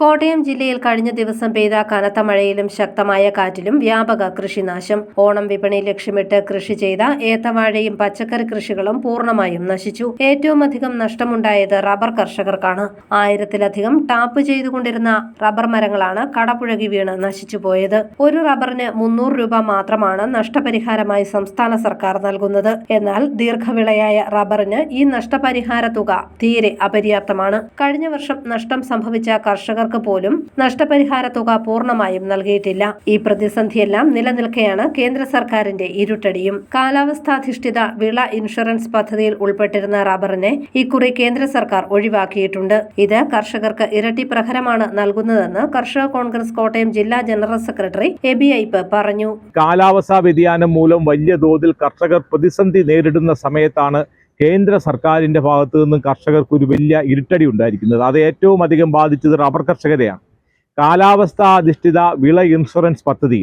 കോട്ടയം ജില്ലയിൽ കഴിഞ്ഞ ദിവസം പെയ്ത കനത്ത മഴയിലും ശക്തമായ കാറ്റിലും വ്യാപക കൃഷിനാശം. ഓണം വിപണി ലക്ഷ്യമിട്ട് കൃഷി ചെയ്ത ഏത്തവാഴയും പച്ചക്കറി കൃഷികളും പൂർണമായും നശിച്ചു. ഏറ്റവും അധികം നഷ്ടമുണ്ടായത് റബ്ബർ കർഷകർക്കാണ്. ആയിരത്തിലധികം ടാപ്പ് ചെയ്തുകൊണ്ടിരുന്ന റബ്ബർ മരങ്ങളാണ് കടപുഴകി വീണ് നശിച്ചുപോയത് ഒരു റബ്ബറിന് മുന്നൂറ് രൂപ മാത്രമാണ് നഷ്ടപരിഹാരമായി സംസ്ഥാന സർക്കാർ നൽകുന്നത്. എന്നാൽ ദീർഘവിളയായ റബ്ബറിന് ഈ നഷ്ടപരിഹാര തുക തീരെ അപര്യാപ്തമാണ്. കഴിഞ്ഞ വർഷം നഷ്ടം സംഭവിച്ച കർഷകർക്ക് പോലും നഷ്ടപരിഹാര തുക പൂർണമായും നൽകിയിട്ടില്ല. ഈ പ്രതിസന്ധിയെല്ലാം നിലനിൽക്കെയാണ് കേന്ദ്ര സർക്കാരിന്റെ ഇരുട്ടടിയും. കാലാവസ്ഥാധിഷ്ഠിത വിള ഇൻഷുറൻസ് പദ്ധതിയിൽ ഉൾപ്പെട്ടിരുന്ന റബ്ബറിനെ ഇക്കുറി കേന്ദ്ര സർക്കാർ ഒഴിവാക്കിയിട്ടുണ്ട്. ഇത് കർഷകർക്ക് ഇരട്ടി പ്രഹരമാണ് നൽകുന്നതെന്ന് കർഷക കോൺഗ്രസ് കോട്ടയം ജില്ലാ ജനറൽ സെക്രട്ടറി എബി ഐപ്പ് പറഞ്ഞു. കാലാവസ്ഥാ വ്യതിയാനം മൂലം വലിയ തോതിൽ കർഷകർ പ്രതിസന്ധി നേരിടുന്ന സമയത്താണ് കേന്ദ്ര സർക്കാരിന്റെ ഭാഗത്തു നിന്നും കർഷകർക്ക് ഒരു വലിയ ഇരുട്ടടി ഉണ്ടായിരിക്കുന്നത്. അത് ഏറ്റവും അധികം ബാധിച്ചത് റബ്ബർ കർഷകരെയാണ് കാലാവസ്ഥാ അധിഷ്ഠിത വിള ഇൻഷുറൻസ് പദ്ധതി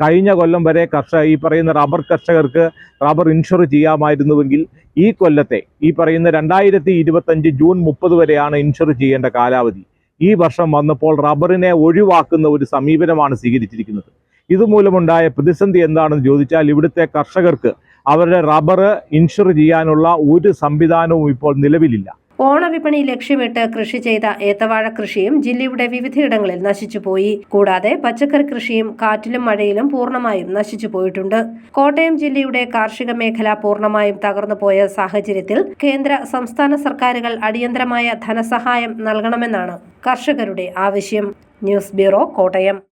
കഴിഞ്ഞ കൊല്ലം വരെ കർഷക ഈ പറയുന്ന റബ്ബർ കർഷകർക്ക് റബ്ബർ ഇൻഷുർ ചെയ്യാമായിരുന്നുവെങ്കിൽ ഈ കൊല്ലത്തെ ഈ പറയുന്ന രണ്ടായിരത്തി ഇരുപത്തഞ്ച് ജൂൺ മുപ്പത് വരെയാണ് ഇൻഷുർ ചെയ്യേണ്ട കാലാവധി. ഈ വർഷം വന്നപ്പോൾ റബ്ബറിനെ ഒഴിവാക്കുന്ന ഒരു സമീപനമാണ് സ്വീകരിച്ചിരിക്കുന്നത്. ഇതുമൂലമുണ്ടായ പ്രതിസന്ധി എന്താണെന്ന് ചോദിച്ചാൽ ഇവിടുത്തെ കർഷകർക്ക് അവരുടെ റബ്ബർ ഇൻഷുർ ചെയ്യാനുള്ള ഒരു സംവിധാനവും ഇപ്പോൾ നിലവിലില്ല. ഓണവിപണി ലക്ഷ്യമിട്ട് കൃഷി ചെയ്ത ഏത്തവാഴ കൃഷിയും ജില്ലയുടെ വിവിധയിടങ്ങളിൽ നശിച്ചുപോയി കൂടാതെ പച്ചക്കറി കൃഷിയും കാറ്റിലും മഴയിലും പൂർണമായും നശിച്ചു പോയിട്ടുണ്ട്. കോട്ടയം ജില്ലയുടെ കാർഷിക മേഖല പൂർണമായും തകർന്നുപോയ സാഹചര്യത്തിൽ കേന്ദ്ര സംസ്ഥാന സർക്കാരുകൾ അടിയന്തരമായ ധനസഹായം നൽകണമെന്നാണ് കർഷകരുടെ ആവശ്യം. News bureau Kottayam.